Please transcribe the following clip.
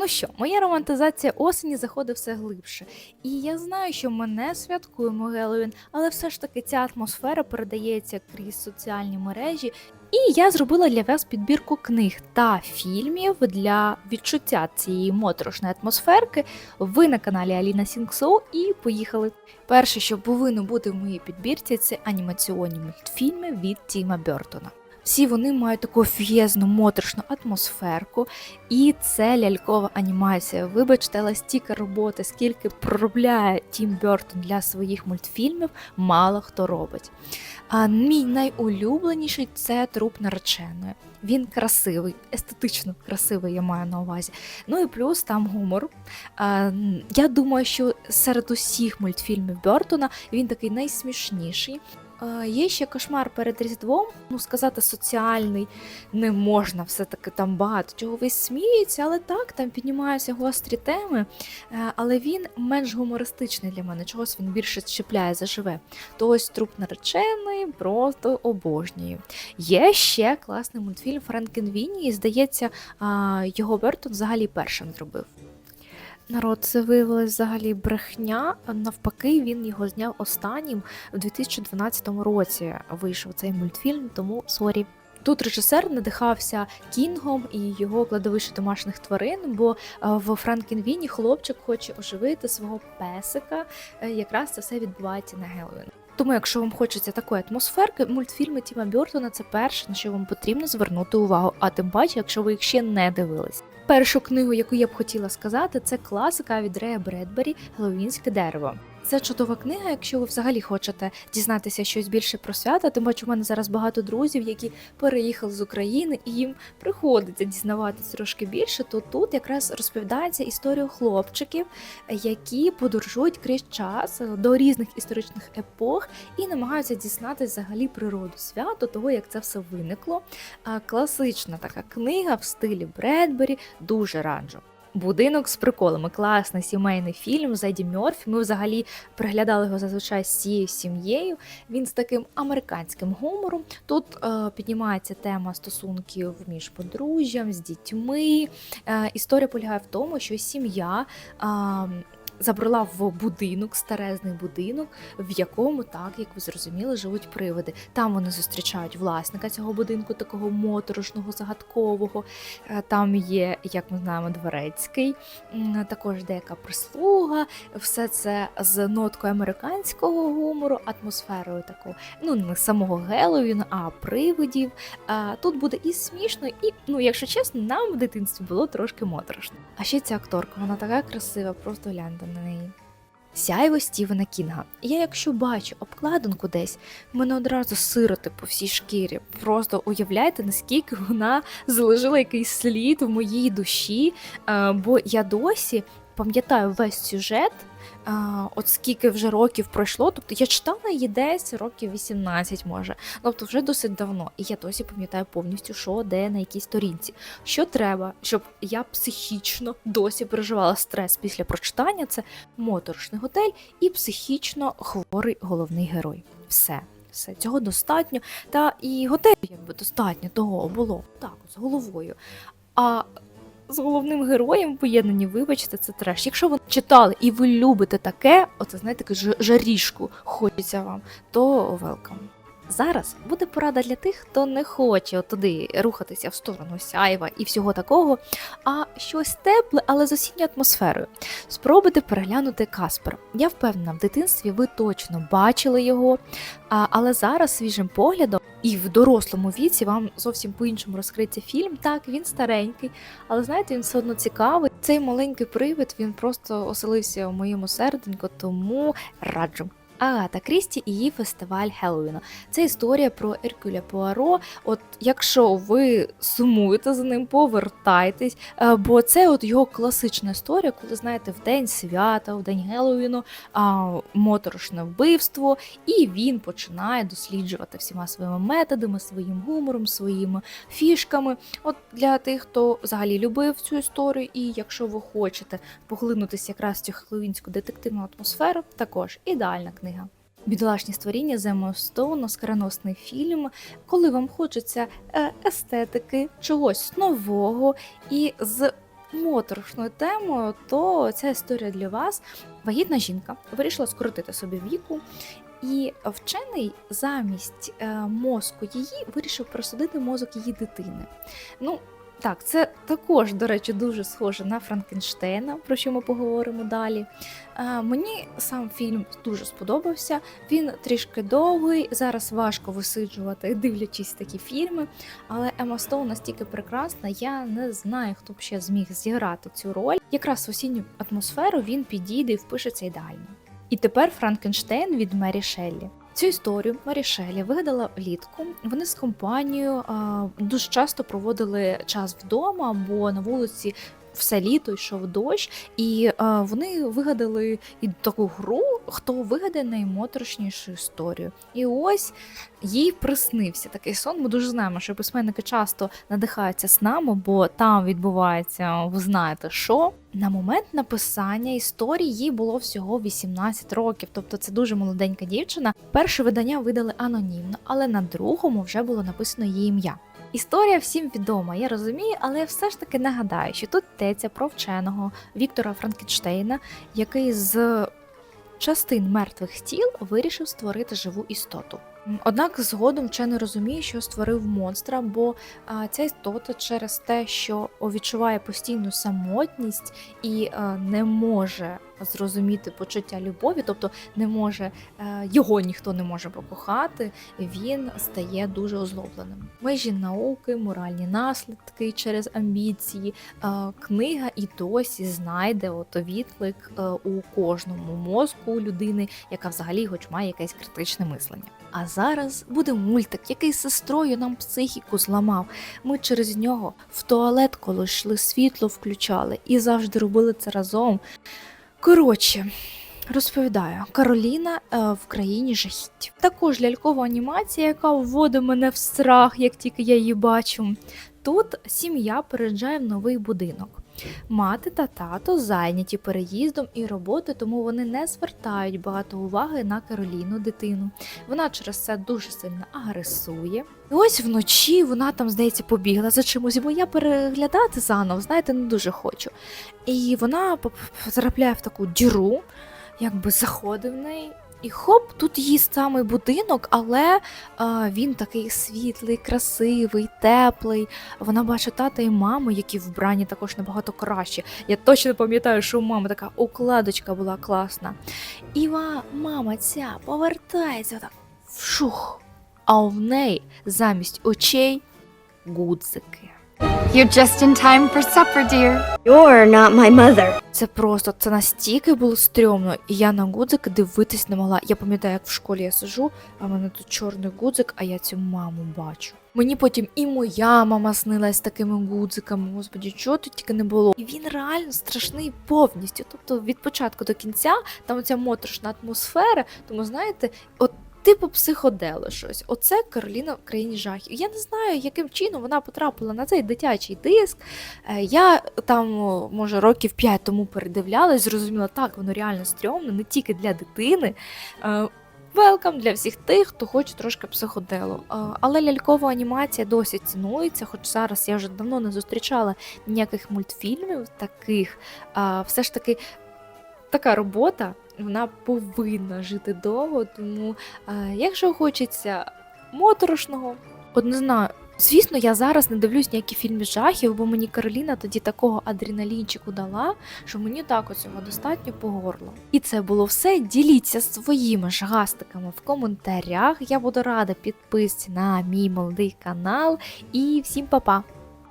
Ну що, моя романтизація осені заходить все глибше. І я знаю, що ми не святкуємо Геловін, але все ж таки ця атмосфера передається крізь соціальні мережі. І я зробила для вас підбірку книг та фільмів для відчуття цієї моторошної атмосферки. Ви на каналі Аліна Сінгсоу і поїхали. Перше, що повинно бути в моїй підбірці, це анімаційні мультфільми від Тіма Бертона. Всі вони мають таку офігезну моторошну атмосферку, і це лялькова анімація. Вибачте, але стільки роботи, скільки проробляє Тім Бертон для своїх мультфільмів, мало хто робить. А мій найулюбленіший це труп нареченої. Він красивий, естетично красивий, я маю на увазі. Ну і плюс там гумор. А, я думаю, що серед усіх мультфільмів Бертона він такий найсмішніший. Є ще кошмар перед Різдвом, ну сказати соціальний не можна, все-таки там багато чого весь сміється, але так, там піднімаються гострі теми, Е, але він менш гумористичний для мене, чогось він більше чіпляє заживе. То ось труп наречений просто обожнюю. Є ще класний мультфільм Френкенвіні, і здається, його Бертон взагалі першим зробив. Народ, це виявилось взагалі брехня. Навпаки, він його зняв останнім в 2012 році. Вийшов цей мультфільм, тому сорі. Тут режисер надихався Кінгом і його кладовище домашніх тварин, бо е, в Франкенвіні хлопчик хоче оживити свого песика. Е, Якраз це все відбувається на Геловін. Тому, якщо вам хочеться такої атмосферки, мультфільми Тіма Бертона це перше, на що вам потрібно звернути увагу, а тим паче, якщо ви їх ще не дивились. Першу книгу, яку я б хотіла сказати, це класика від Рея Бредбері Геловінське дерево. Це чудова книга, якщо ви взагалі хочете дізнатися щось більше про свята. Тим паче, у мене зараз багато друзів, які переїхали з України, і їм приходиться дізнаватися трошки більше. То тут якраз розповідається історія хлопчиків, які подорожують крізь час до різних історичних епох і намагаються дізнатися взагалі природу святу, того як це все виникло. Класична така книга в стилі Бредбері, дуже раджу. Будинок з приколами, класний сімейний фільм з Еді Мьорфі. Ми взагалі приглядали його зазвичай з цією сім'єю. Він з таким американським гумором. Тут е, піднімається тема стосунків між подружжям, з дітьми. Е, історія полягає в тому, що сім'я. Е, Забрала в будинок, старезний будинок, в якому, так як ви зрозуміли, живуть привиди. Там вони зустрічають власника цього будинку, такого моторошного, загадкового. Е, Там є, як ми знаємо, дворецький, також деяка прислуга. Все це з ноткою американського гумору, атмосферою такого, ну не самого Геловіна, а привидів. Тут буде і смішно, і, ну, якщо чесно, нам в дитинстві було трошки моторошно. А ще ця акторка, вона така красива, просто гляньте на неї. Сяйво Стівена Кінга. Я, якщо бачу обкладинку десь, мене одразу сироти по всій шкірі. Просто уявляєте, наскільки вона залишила якийсь слід в моїй душі. Е, бо я досі пам'ятаю весь сюжет. От скільки вже років пройшло, тобто я читала її десь років 18, може, тобто вже досить давно, і я досі пам'ятаю повністю, що де на якій сторінці. Що треба, щоб я психічно досі переживала стрес після прочитання, це моторошний готель і психічно хворий головний герой. Все. Все цього достатньо. Та і готелю якби достатньо того було. Так, з головою. А з головним героєм поєднані, вибачте, це треш. Якщо ви читали і ви любите таке, оце знаєте, таку жарішку хочеться вам, то велкам. Зараз буде порада для тих, хто не хоче туди рухатися в сторону сяйва і всього такого, а щось тепле, але з осінньою атмосферою. Спробуйте переглянути Каспер. Я впевнена, в дитинстві ви точно бачили його, але зараз свіжим поглядом і в дорослому віці вам зовсім по-іншому розкриється фільм. Так, він старенький, але знаєте, він все одно цікавий. Цей маленький привид він просто оселився у моєму серденьку, тому раджу. Агата Крісті і її фестиваль Хеллоуіну. Це історія про Еркюля Пуаро. От якщо ви сумуєте за ним, повертайтесь, е, бо це от його класична історія, коли знаєте, в день свята, в день Геловіну, моторошне вбивство, і він починає досліджувати всіма своїми методами, своїм гумором, своїми фішками. От для тих, хто взагалі любив цю історію, і якщо ви хочете поглинутися якраз в цю хеллоуінську детективну атмосферу, також ідеальна книга. Бідолашні створіння Земо Стоун, оскароносний фільм, коли вам хочеться е, естетики, чогось нового і з моторошною темою, то ця історія для вас. Вагітна жінка вирішила скоротити собі віку, і вчений замість е, мозку її вирішив просудити мозок її дитини. Ну, так, це також, до речі, дуже схоже на Франкенштейна, про що ми поговоримо далі. Е, мені сам фільм дуже сподобався. Він трішки довгий. Зараз важко висиджувати, дивлячись такі фільми. Але Ема Стоун настільки прекрасна, я не знаю, хто б ще зміг зіграти цю роль. Якраз в осінню атмосферу він підійде і впишеться ідеально. І тепер Франкенштейн від Мері Шеллі. Цю історію Мері Шеллі вигадала влітку. Вони з компанією а, дуже часто проводили час вдома, бо на вулиці все літо йшов дощ, і а, вони вигадали і таку гру, хто вигадає наймоторошнішу історію. І ось їй приснився такий сон. Ми дуже знаємо, що письменники часто надихаються снами, бо там відбувається, ви знаєте, що. На момент написання історії їй було всього 18 років, тобто це дуже молоденька дівчина. Перше видання видали анонімно, але на другому вже було написано її ім'я. Історія всім відома, я розумію, але все ж таки нагадаю, що тут йдеться про вченого Віктора Франкенштейна, який з частин мертвих тіл вирішив створити живу істоту. Однак згодом вчений розуміє, що створив монстра, бо ця істота через те, що відчуває постійну самотність і а, не може зрозуміти почуття любові, тобто не може е, його ніхто не може покохати, він стає дуже озлобленим. Межі науки, моральні наслідки через амбіції. Е, Книга і досі знайде от відклик е, у кожному мозку людини, яка взагалі хоч має якесь критичне мислення. А зараз буде мультик, який сестрою нам психіку зламав. Ми через нього в туалет, коли йшли, світло включали і завжди робили це разом. Коротше, розповідаю, Кароліна е, в країні жахіть. Також лялькова анімація, яка вводить мене в страх, як тільки я її бачу. Тут сім'я переїжджає в новий будинок. Мати та тато зайняті переїздом і роботою, тому вони не звертають багато уваги на Кароліну, дитину. Вона через це дуже сильно агресує. І ось вночі вона там, здається, побігла за чимось, бо я переглядати заново, знаєте, не дуже хочу. І вона потрапляє в таку діру, якби заходить в неї. І хоп, тут її самий будинок, але а, він такий світлий, красивий, теплий. Вона бачить тата і маму, які вбрані також набагато краще. Я точно пам'ятаю, що у мами така укладочка була класна. І мама ця повертається так вшух, а в неї замість очей гудзики. You're just in time for supper, dear. You're not my mother. Це просто це настільки було стрьомно, і я на гудзики дивитись не могла. Я пам'ятаю, як в школі я сижу, а в мене тут чорний гудзик, а я цю маму бачу. Мені потім і моя мама снилась з такими гудзиками. Господі, чого тут тільки не було. І він реально страшний повністю. Тобто від початку до кінця там оця моторошна атмосфера. Тому знаєте, от. Типу психодели щось. Оце Кароліна в країні жахів. Я не знаю, яким чином вона потрапила на цей дитячий диск. Е, Я там, може, років 5 тому передивлялась, зрозуміла, так, воно реально стрьомно, не тільки для дитини. Велкам для всіх тих, хто хоче трошки психоделу. Е, Але лялькова анімація досі цінується, хоч зараз я вже давно не зустрічала ніяких мультфільмів таких. Все ж таки, така робота вона повинна жити довго, тому е, якщо хочеться моторошного, от не знаю. Звісно, я зараз не дивлюсь ніякі фільми жахів, бо мені Кароліна тоді такого адреналінчику дала, що мені так цього достатньо по горло. І це було все. Діліться своїми ж гастиками в коментарях. Я буду рада підписці на мій молодий канал. І всім па-па!